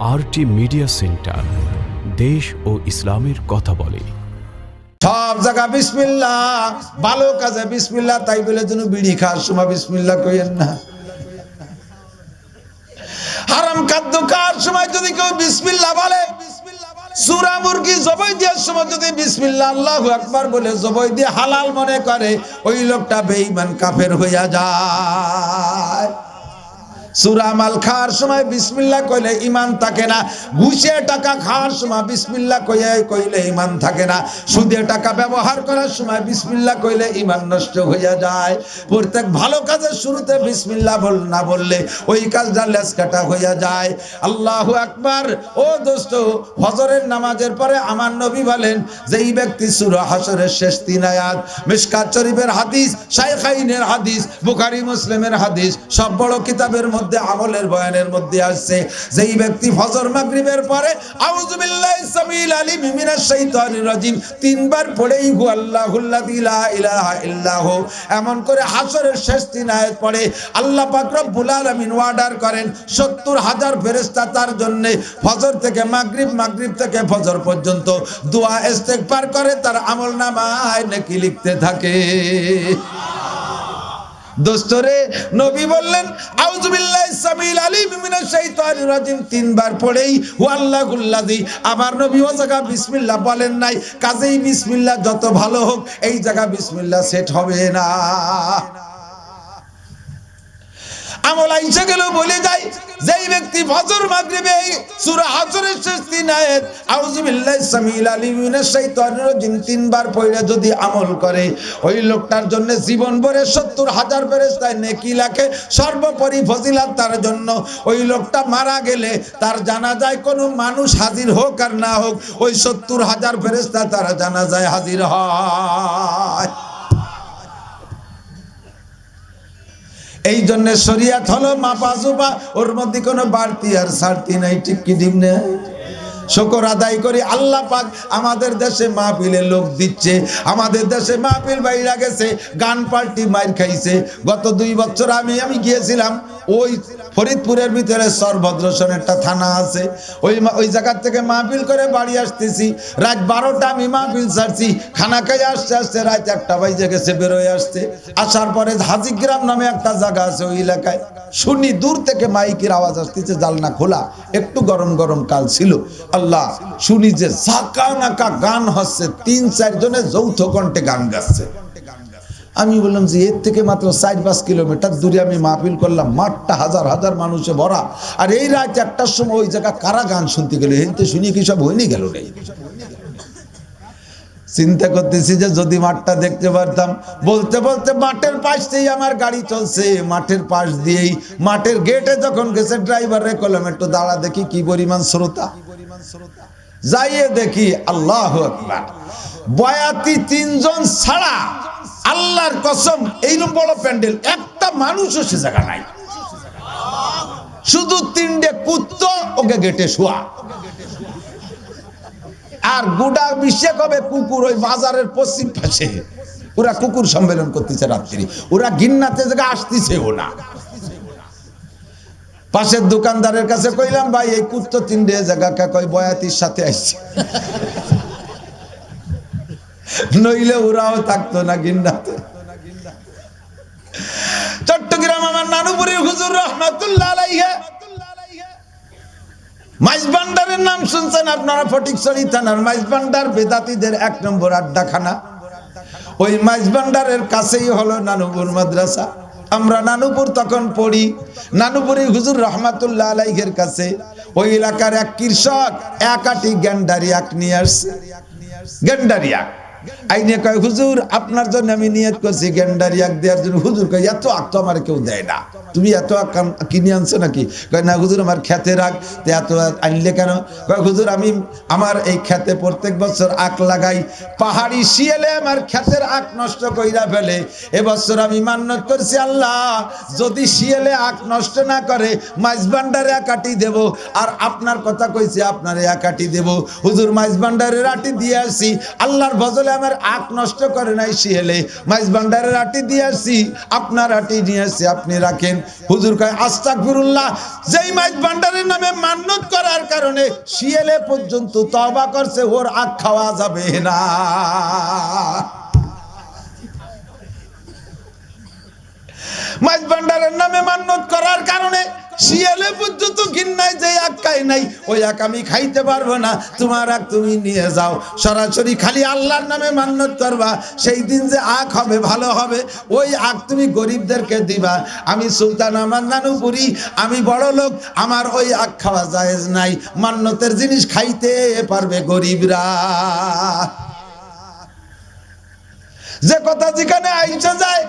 RT media centre দেশ ও ইসলামের কথা বলে। সব জায়গা বিসমিল্লা ভালো কাজে বিসমিল্লা তাই বলে যেন বিড়ি খাওয়ার সময় বিসমিল্লা কইেন না। হারাম খাদ্য খাওয়ার সময় যদি কেউ বিসমিল্লা বলে, সুরা মুরগি জবাই দেওয়ার সময় যদি বিসমিল্লা আল্লাহ আকবার বলে, জবাই দিয়ে হালাল মনে করে, ওই লোকটা বেঈমান কাফের হইয়া যায়। সুরা মাল খাওয়ার সময় বিসমিল্লা কইলে ইমান থাকে না। ঘুষে টাকা খাওয়ার সময় বিসমিল্লা কইলে কইলে ইমান থাকে না। সুদে টাকা ব্যবহার করার সময় বিসমিল্লা কইলে ইমান নষ্ট হইয়া যায়। প্রত্যেক ভালো কাজের শুরুতে বিসমিল্লা বল না বললে ওই কাজটা লেস কাটা হইয়া যায়। আল্লাহ আকবার। ও দোস্ত হজরের নামাজের পরে আমার নবী বলেন যে এই ব্যক্তি সুরা হাসরের শেষ তিন আয়াত মিশকাত শরীফের হাদিস, শাইখাইনের হাদিস, বুখারী মুসলিমের হাদিস, সব বড় কিতাবের মধ্যে আমলের বয়ানের মধ্যে আসছে। যেই ব্যক্তি ফজর মাগরিবের পরে, আউযু বিল্লাহি সামিল আলিম মিনাশ শাইতানির রাজিম তিনবার পড়েই হু আল্লাহুল্লাযী লা ইলাহা ইল্লাহু। এমন করে হাসরের শেষ তিন আয়াত পড়ে, আল্লাহ পাক রব্বুল আলামিন অর্ডার করেন 70 হাজার ফেরেশতা তার জন্য ফজর থেকে মাগরিব মাগরিব থেকে ফজর পর্যন্ত দোয়া ইস্তেগফার করে, তার আমলনামায় নাকি লিখতে থাকে। দোস্তরে, নবী বললেন আউজুবিল্লাহ সামিল আলিম মিনাশ শাইতানির রাজিম। তিনবার পড়েই ওয়াল্লাহ গুল্লাদি আমার নবী ও জায়গা বিসমিল্লাহ বলেন নাই। কাজেই বিসমিল্লাহ যত ভালো হোক, এই জায়গা বিসমিল্লাহ সেট হবে না। আমল আইসা গেলেও বলে যায় যেই ব্যক্তি ফজর মাগরিবে সূরা হজরের শেষ তিন আউযু বিল্লাহি সামিল আলিম শাইতানির রাজিম, তিনবার পড়ে যদি আমল করে, ওই লোকটার জন্য জীবন ভরে 70 হাজার ফেরেশতায় নেকি লাখে সর্বোপরি ফজিলাত তার জন্য। ওই লোকটা মারা গেলে তার জানাজায় কোনো মানুষ হাজির হোক আর না হোক, ওই 70 হাজার ফেরেশতা তারা জানাজায় হাজির হয়। এই জন্য শরিয়াত হলো মাপা মাপাজুপা, ওর মধ্যে কোনো বাড়তি আর সারতি নাই টিপকি ডিম ঠিক না? শকর আদায় করি, আল্লাহ পাক আমাদের দেশে মাহফিলে লোক দিচ্ছে, আমাদের দেশে মাহফিল বাইরা গেছে, গান পার্টি মাইর খাইছে। গত দুই বছর আমি আমি গিয়েছিলাম, ওই ফরিদপুরের ভিতরে সরভদ্রসন একটা থানা আছে। ওই ওই জায়গার থেকে মাহফিল করে বাড়ি আসতেছি। রাত বারোটা আমি মাহফিল ছাড়ছি, খানা খাই আসতে আসতে রাত একটা বাইজে গেছে, বেরোয় আসতে। আসার পরে হাজিগ্রাম নামে একটা জায়গা আছে ওই এলাকায়। শুনি দূর থেকে মাইকের আওয়াজ আসতেছে, জালনা খোলা, একটু গরম গরম কাল ছিল। আল্লাহ শুনি যে ঝাঁকা নাকা গান হচ্ছে, তিন চার জনে যৌথ কণ্ঠে গান গাচ্ছে। আমি বললাম যে এর থেকে মাত্র চার পাঁচ কিলোমিটার দূরে আমি মাহফিল করলাম, মাঠটা হাজার হাজার মানুষে ভরা। আর এই রাত একটার সময় ওই জায়গা কারা গান শুনতে গেল? হেনতে শুনি কি সব হয়নি গেল রে? চিন্তা করতেছি যে যদি মাঠটা দেখতে পারতাম। বলতে বলতে মাঠের পাশ দিয়েই আমার গাড়ি চলছে। মাঠের পাশ দিয়েই, মাঠের গেটে যখন গেছে ড্রাইভার রে করলাম একটু দাঁড়া দেখি কি পরিমাণ শ্রোতা। যাইয়ে দেখি আল্লাহ বয়াতি তিনজন ছাড়া আল্লাহর কসম এইরকম বড় প্যান্ডেল, একটা মানুষও সে জায়গা নাই। শুধু তিনটে কুত্ত, ওকে গেটে শোয়া। আর গোটা বিশ্বে কবে কুকুর ওই বাজারের পশ্চিম পাশে? ওরা কুকুর সম্মেলন করতেছে রাত্রি। ওরা গিন্নাতে জায়গা আসতেছেও না। পাশের দোকানদারের কাছে কইলাম, ভাই, এই কুত্ত তিনটে জায়গা কা কই বয়াতির সাথে আসছে নইলে ওরাও থাকতো না গিন্নাতে। চট্টগ্রাম আমার নানুপুরের হুজুর রহমাতুল্লাহ আলাইহি। মাইজবান্ডারের নাম শুনছেন আপনারা ফটিকছড়ি থানার মাইজবান্ডার বেদাতিদের এক নম্বর আড্ডাখানা। ওই মাইজবান্ডারের কাছেই হলো নানুপুর মাদ্রাসা। আমরা নানুপুর তখন পড়ি। নানুপুরি হুজুর রহমাতুল্লাহ আলাইহের কাছে। ওই এলাকার এক কৃষক একাটি গ্যান্ডারিয়াক নিয়ে আসছে। গ্যান্ডারি আখ আইনে কয়, হুজুর, আপনার জন্য আমি নিয়ত করছি, গেন্ডারি আখ দেওয়ার জন্য। হুজুর কয়, এত আখ তো আমার কেউ দেয় না। তুমি এত আখ কিনে আনছো নাকি? কয়, না হুজুর, আমার খেতে রাখ তো এত আনলে কেন? কয়, হুজুর, আমি আমার এই খেতে প্রত্যেক বছর আখ লাগাই। পাহাড়ি শিয়ালে আমার খেতের আখ নষ্ট কইরা ফেলে। এবছর আমি মান্যত করছি, আল্লাহ, যদি শিয়ালে আখ নষ্ট না করে মাইজবান্ডারে একাটি দেব। আর আপনার কথা কইছি, আপনার একাটি দেব। হুজুর মাইজবান্ডারের আটি দিয়ে আসি আল্লাহর ভজলে আমার আখ নষ্ট করে নাই শিয়েলে মাইজ ভান্ডারের আটি দিয়ে আসছি, আপনার আটি নিয়ে আসছি, আপনি রাখেন। হুজুর কয় আস্তাক ফিরুল্লাহ যেই মাইজ ভান্ডারের নামে মান্যত করার কারণে শিয়েলে পর্যন্ত তবা করছে, ওর আখ খাওয়া যাবে না। মাছ ভান্ডারের নামে মান্যত করার কারণে শিয়ালে পর্যন্ত ঘিন্নায় যে আখ খাই নাই, ওই আখ আমি খাইতে পারব না। তোমার আখ তুমি নিয়ে যাও। সরাসরি খালি আল্লাহর নামে মান্যত করবা। সেই দিন যে আখ হবে, ভালো হবে, ওই আখ তুমি গরিবদেরকে দিবা। আমি সুলতান, আমার নানুপুরি আমি বড় লোক, আমার ওই আখ খাওয়া জায়েজ নাই। মান্যতের জিনিস খাইতে পারবে গরিবরা। যে কথা যেখানে আইসা যায়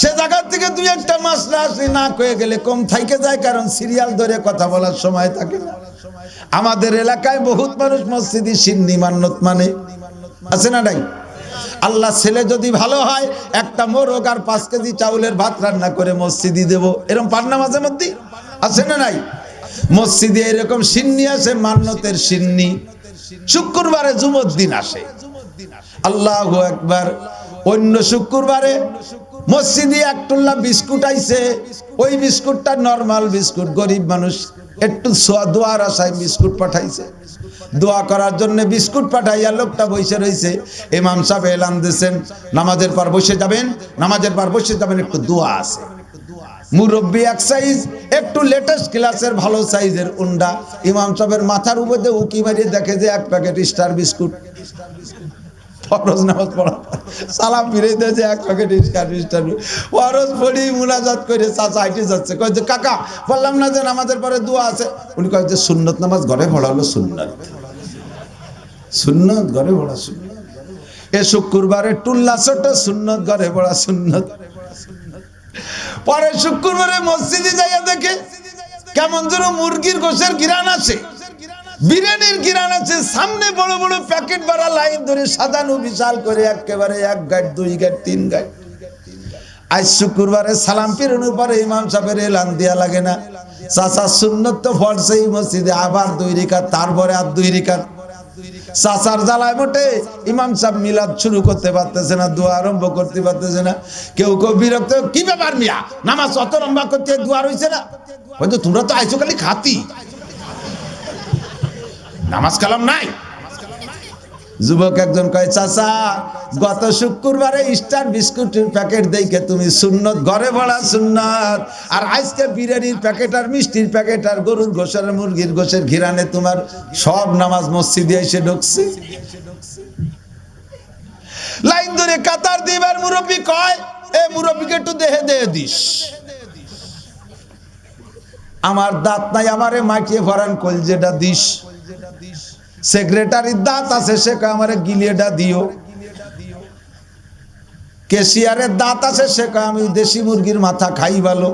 সে জায়গার থেকে দুই একটা মাসলা আসলে না কয়ে গেলে কম থাইকে যায়, কারণ সিরিয়াল ধরে কথা বলার সময় থাকে না। আমাদের এলাকায় বহুত মানুষ মসজিদি সিন্নি মান্নত মানে। আছে না নাই? আল্লাহ ছেলে যদি ভালো হয়, একটা মোরগ আর পাঁচ কেজি চাউলের ভাত রান্না করে মসজিদি দেব। এরকম পান্না মাঝে মধ্যে? আছে না নাই? মসজিদে এরকম সিন্নি আছে মান্নতের সিন্নি। শুক্রবারে জুমত দিন আসে। আল্লাহ একবার অন্য শুক্রবারে মসজিদে একটুল্লা বিস্কুট আইছে, ওই বিস্কুটটা নরমাল বিস্কুট, গরিব মানুষ একটু দোয়ার আশায় বিস্কুট পাঠাইছে। দোয়া করার জন্য বিস্কুট পাঠাইয়া লোকটা বসে রয়েছে ইমাম সাহেব এলান দিয়েছেন নামাজের পর বসে যাবেন, নামাজের পর বসে যাবেন, একটু দোয়া আছে। মুরব্বী এক সাইজ, একটু লেটেস্ট ক্লাসের ভালো সাইজের উন্ডা। ইমাম সাহেবের মাথার উপর উকি মারিয়ে দেখে যে এক প্যাকেট স্টার বিস্কুট। ফরজ নামাজ পড়া। সালাম ফিরে দেয় যে এক ফরজ পড়ি মুনাজাত করে চাচা হাইটে যাচ্ছে। কাকা, বললাম না যে নামাজের পরে দোয়া আছে? উনি সুন্নত নামাজ ঘরে পড়া সুন্নত। সুন্নত ঘরে পড়া সুন্নত। এ শুক্রবারে টুল্লা ছোট, সুন্নত ঘরে পড়া সুন্নত। পরে শুক্রবারে মসজিদে যাইয়া দেখে কেমন যেন মুরগির গোশের গিরান আছে। বিরিয়ানির গিরান আছে, সামনে বড় বড় প্যাকেট ভরা লাইন ধরে সাজানো বিশাল করে একেবারে এক গাইড দুই গাইড তিন গাইড আজ শুক্রবারে সালাম ফিরানোর পরে ইমাম সাহেবের এলান দেয়া লাগে না। চাচা সুন্নত তো ফরছে এই মসজিদে, আবার দুই রিকাত, তারপরে আর দুই রিকাত। চাচার জ্বালায় মোটে ইমাম সাহেব মিলাদ শুরু করতে পারতেছে না, দোয়া আরম্ভ করতে পারতেছে না। কেউ কেউ বিরক্ত, কি ব্যাপার মিয়া? নামাজ অত লম্বা করতে দোয়া রয়েছে না? হয়তো তোমরা তো আইসো খালি খাতি। নামাজ কালাম নাই? যুবক একজন কয়, চাচা, গত শুক্রবারে স্টার বিস্কুটের প্যাকেট দেখে তুমি সুন্নত, ঘরে ভরা সুন্নত, আর আজকে বিরিয়ানির প্যাকেট আর মিষ্টির প্যাকেট আর গরুর গোসের মুরগির গোসের ঘিরানে তোমার সব নামাজ মসজিদে এসে ঢুকছে? লাইন ধরে কাতার দিবার মুরব্বী কয়, এ মুরব্বীকে একটু দেহে দেহে দিস। আমার দাঁত নাই, আমারে মাটিয়ে ভরান, কলজেটা দিস। সেক্রেটারির দাঁত আছে, সে কয়, আমারে গিলিয়েটা দিও। কেশিয়ারের দাঁত আছে, সে কয়, আমি দেশি মুরগির মাথা খাই ভালো।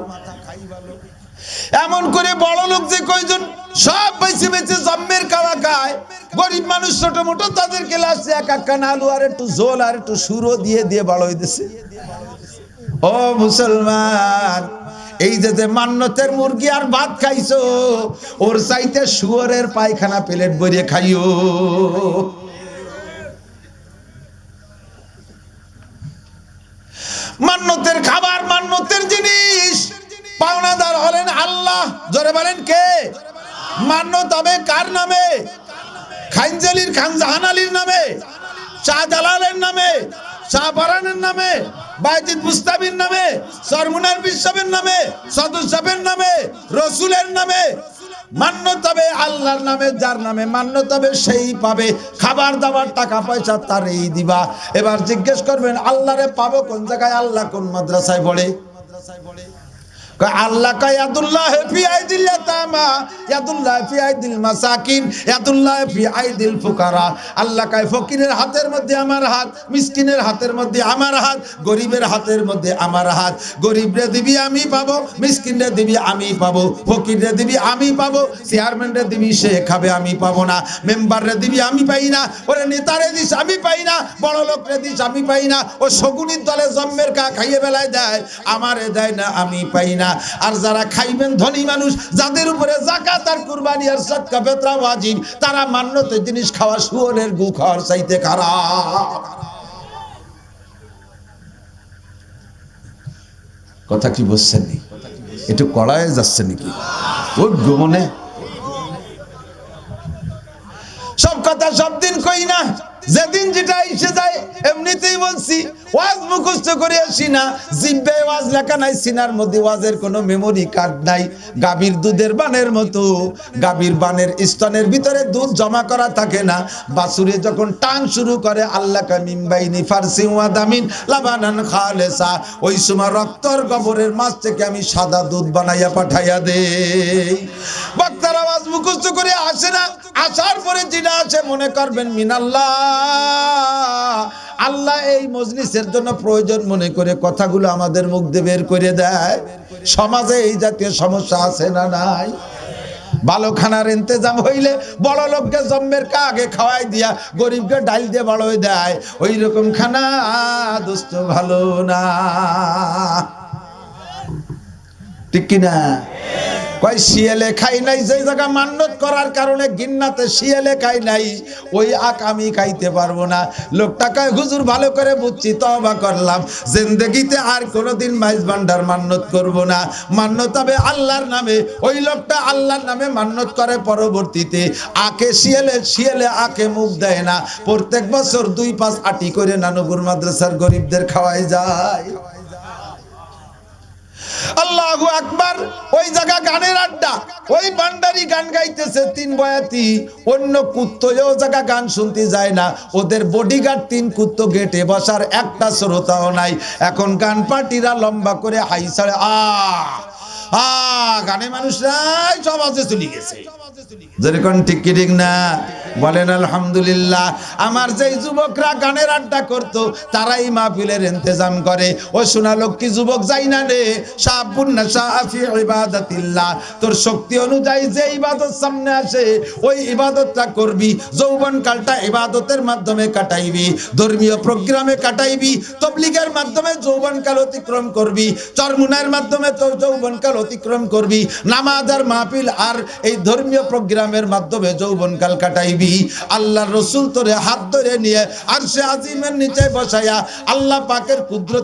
এমন করে বড় লোক যে কয়জন সব বেছে বেছে জম্মের খাওয়া খায়, গরিব মানুষ ছোট মোটো তাদেরকে লাস্টে এক এক কান আলু আর একটু ঝোল আর একটু সুরো দিয়ে দিয়ে বড় হইতেছে ও মুসলমান এই যে যে মান্যতের মুরগি আর ভাত খাইছো, ওর চাইতে শুয়োরের পায়খানা প্লেট ভরিয়ে খাইও। মান্যতের খাবার মান্যতের জিনিস। পাওনাদার হলেন আল্লাহ। জোরে বলেন কে? মান্যত হবে কার নামে? খাইনজালির খান জাহান আলীর নামে? শাহজালালের নামে? শাহবারানের নামে? বাইজিদ মুস্তাবির নামে, সরমুনার বিশ্বের নামে, সদর সাহেবের নামে, রসুলের নামে। মান্য তবে আল্লাহর নামে, যার নামে মান্য তবে সেই পাবে। খাবার দাবার, টাকা পয়সা তারই দিবা। এবার জিজ্ঞেস করবেন, আল্লাহরে পাবো কোন জায়গায়? আল্লাহ কোন মাদ্রাসায় পড়ে? কয় আল্লাহ কয়, ইয়াদুল্লাহ ফি আইদিল ইয়াতামা, ইয়াদুল্লাহ ফি আইদিল মাসাকিন, ইয়াদুল্লাহ ফি আইদিল ফুকারা। আল্লাহ কয়, ফকিরের হাতের মধ্যে আমার হাত, মিসকিনের হাতের মধ্যে আমার হাত, গরিবের হাতের মধ্যে আমার হাত। গরিবরে দিবি আমি পাবো, মিসকিনরে দিবি আমি পাবো, ফকিররে দিবি আমি পাবো, চেয়ারম্যানরে দিবি সে খাবে আমি পাবো না, মেম্বাররে দিবি আমি পাই না, ওরে নেতারে দিস আমি পাই না, বড় লোকরে দিস আমি পাই না, ও শগুনির দলে জম্মের কা খাইয়ে বেলায় দেয়, আমারে দেয় না আমি পাই না। না আর যারা খাইবেন ধনী মানুষ, যাদের উপরে জাকাত আর কুরবানি আর সৎকা বেতরা ওয়াজিব, তারা মান্যতে জিনিস খাওয়া শুয়রের গু খাওয়ার চাইতে খারাপ। কথা কি বুঝছেন নি? একটু কড়ায় যাচ্ছে নাকি? ওর গমনে। সব কথা সব দিন কই না? যেদিন যেটা এসে যায়, এমনিতেই বলছি, ওয়াজ মুখস্থ করে আসি না। জিব্বে ওয়াজ লেখা নাই, সিনার মধ্যে ওয়াজের কোনো মেমোরি কার্ড নাই। গাভীর দুধের বানের মতো, গাভীর বানের স্তনের ভিতরে দুধ জমা করা থাকে না। বাসুরে যখন টান শুরু করে, আল্লাহ কামিমবাইনি ফারসি ওয়াদামিন লাবানান খালেসা। ওই সময় রক্তর গবরের মাছ থেকে আমি সাদা দুধ বানাইয়া পাঠাইয়া দেই। বক্তার আওয়াজ মুখস্থ করে আসে না। আসার পরে যেটা আছে মনে করবেন মিনাল্লাহ। আল্লাহ এই মজলিসের জন্য প্রয়োজন মনে করে কথাগুলো আমাদের মুখ দিয়ে বের করে দেয়। সমাজে এই জাতীয় সমস্যা আছে না নাই? ভালো খানার ইন্তজাম হইলে বড় লোককে জম্মের কা আগে খাওয়াই দিয়া গরিবকে ডাল দিয়ে বড় দেয়। ওই রকম খানা দোস্ত ভালো না। ঠিক কিনা? কয় শিয়ালে খাই নাই যে জায়গা মান্যত করার কারণে গিন্নাতে শিয়ালে খাই নাই, ওই আক আমি খাইতে পারব না। লোকটা কয়, হুজুর ভালো করে বুঝছি তবা করলাম। জিন্দগিতে আর কোনোদিন মাইজ ভান্ডার মান্যত করব না। মান্যত হবে আল্লাহর নামে। ওই লোকটা আল্লাহর নামে মান্যত করে পরবর্তীতে। আকে শিয়ালে শিয়ালে আকে মুখ দেয় না। প্রত্যেক বছর দুই পাঁচ আটি করে নানুপুর মাদ্রাসার গরিবদের খাওয়াই যায়। আল্লাহু আকবার। ওই জায়গা গানের আড্ডা। ওই বান্ডারি গান গাইতেছে তিন বয়াতি। অন্য কুত্তও জায়গা গান শুনতে যায় না। ওদের বডিগার্ড তিন কুত্ত গেটে বসার একটা শ্রোতাও নাই। এখন গান পার্টিরা লম্বা করে হাই আ আ গানে মানুষরাই সব আছে চলে গেছে। যেরকম না? বলেন, আলহামদুলিল্লাহ, আমার যেই যুবকরা গানের আড্ডা তারাই মাহফিলের ইন্তজাম করে। ও লক্ষ্মী যুবক যাই না রে? তোর শক্তি অনুযায়ী যে ইবাদত সামনে আসে, ওই ইবাদতটা করবি, যৌবন কালটা ইবাদতের মাধ্যমে কাটাইবি, ধর্মীয় প্রোগ্রামে কাটাইবি, তবলিগের মাধ্যমে যৌবন কাল অতিক্রম করবি চরমুনার মাধ্যমে তোর যৌবন কাল অতিক্রম করবি, নামাজ আর মাহফিল আর এই ধর্মীয় প্রোগ্রামের মাধ্যমে যৌবন কাল কাটাইবি। আল্লাহ রসুল তোরে হাত ধরে নিয়ে আর সে আজিমের নিচে বসাইয়া আল্লাহ পাকের কুদরত